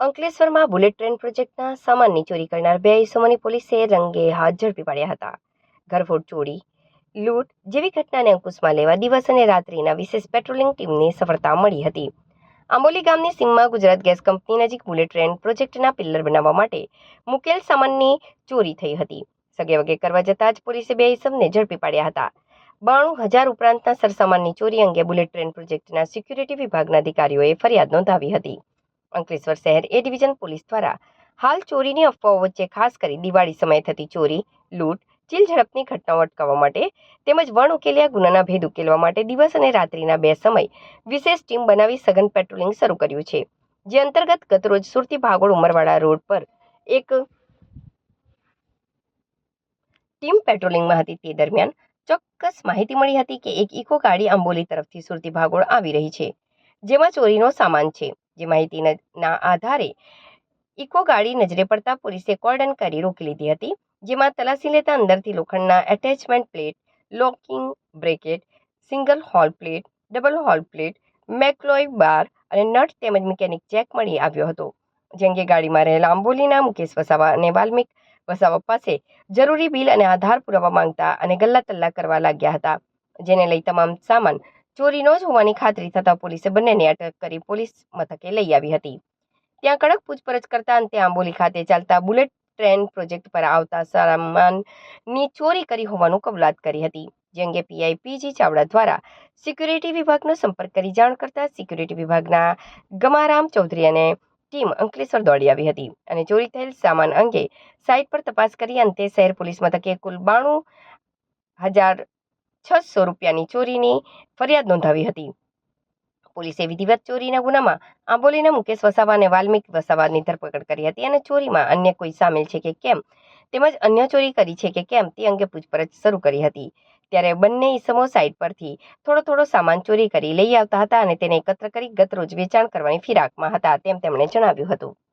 અંકલેશ્વરમાં bullet train પ્રોજેક્ટના સામાનની ચોરી કરનાર બે ઇસમોની પોલીસે રંગે હાથ ઝડપી પાડ્યા હતા. ઘરફોડ ચોરી, લૂંટ જેવી ઘટનાને અંકુશમાં લેવા દિવસ અને રાત્રિના વિશેષ પેટ્રોલિંગ ટીમની સફળતા મળી હતી. આંબોલી ગામની સીમમાં ગુજરાત ગેસ કંપની નજીક બુલેટ ટ્રેન પ્રોજેક્ટના પિલ્લર બનાવવા માટે મુકેલ સામાનની ચોરી થઈ હતી. સગે વગે કરવા જતાં જ પોલીસે બે ઇસમને ઝડપી પાડ્યા હતા. બાણું હજાર ઉપરાંતના સરસામાનની ચોરી અંગે બુલેટ ટ્રેન પ્રોજેક્ટના સિક્યુરિટી વિભાગના અધિકારીઓએ ફરિયાદ નોંધાવી હતી. અંકલેશ્વર શહેર એ ડિવિઝન પોલીસ દ્વારા હાલ ચોરીની અફવાઓ વચ્ચે ખાસ કરી દિવાળી સમયે થતી ચોરી, લૂંટ, ચીલ ઝડપની ઘટનાઓ અટકાવવા માટે તેમજ વણ ઉકેલ્યા, ગુનાના ભેદ ઉકેલવા માટે દિવસ અને રાત્રિના બે સમય વિશેષ ટીમ બનાવી સઘન પેટ્રોલિંગ શરૂ કર્યું છે. જે અંતર્ગત ગતરોજ સુરતી ભાગોળ ઉમરવાડા રોડ પર એક ટીમ પેટ્રોલિંગમાં હતી. તે દરમિયાન ચોક્કસ માહિતી મળી હતી કે એક ઇકો ગાડી આંબોલી તરફથી સુરતી ભાગોળ આવી રહી છે, જેમાં ચોરીનો સામાન છે. જે માહિતીના આધારે ઇકો ગાડી નજરે પડતા પોલીસે કોર્ડન કરી રોકી લીધી હતી, જેમાં તલાસી લેતા અંદરથી લોખંડના attachment plate locking bracket single hole plate double hole plate Macalloy bar અને નટ તેમજ મિકેનિક ચેક મળી આવ્યો હતો જે અંગે ગાડીમાં રહેલા આંબોલીના મુકેશ વસાવા અને વાલ્મિક વસાવા પાસે જરૂરી બિલ અને આધાર પુરાવા માંગતા અને ગલ્લા તલ્લા કરવા લાગ્યા હતા, જેને લઈ તમામ સામાન ચોરીનો જ હોવાની ખાતરી થતાં પોલીસે બંનેને અટક કરી પોલીસ મથકે લઈ આવી હતી. ત્યાં કડક પૂછપરછ કરતા અંતે આંબોલી ખાતે ચાલતા બુલેટ ટ્રેન પ્રોજેક્ટ પર આવતા સામાનની ચોરી કરી હોવાનું કબૂલાત કરી હતી. જે અંગે પીઆઈ પીજી ચાવડા દ્વારા સિક્યુરિટી વિભાગનો સંપર્ક કરી જાણ કરતા સિક્યુરિટી વિભાગના ગમારામ ચૌધરી અને ટીમ અંકલેશ્વર દોડી આવી હતી અને ચોરી થયેલ સામાન અંગે સાઇટ પર તપાસ કરી અંતે શહેર પોલીસ મથકે કુલ બાણું હજાર છસો રૂપિયાની ચોરીની ફરિયાદ નોંધાવી હતી. પોલીસે વિધિવત ચોરીના ગુનામાં આંબોલીના મુકેશ વસાવા અને વાલ્મિક વસાવાની ધરપકડ કરી હતી અને ચોરીમાં અન્ય કોઈ સામેલ છે કે કેમ, તેમજ અન્ય ચોરી કરી છે કે કેમ તે અંગે પૂછપરછ શરૂ કરી હતી. ત્યારે બંને ઈસમો સાઇટ પરથી થોડો થોડો સામાન ચોરી કરી લઈ આવતા હતા અને તેને એકત્ર કરી ગતરોજ વેચાણ કરવાની ફિરાકમાં હતા તેમ તેમણે જણાવ્યું હતું.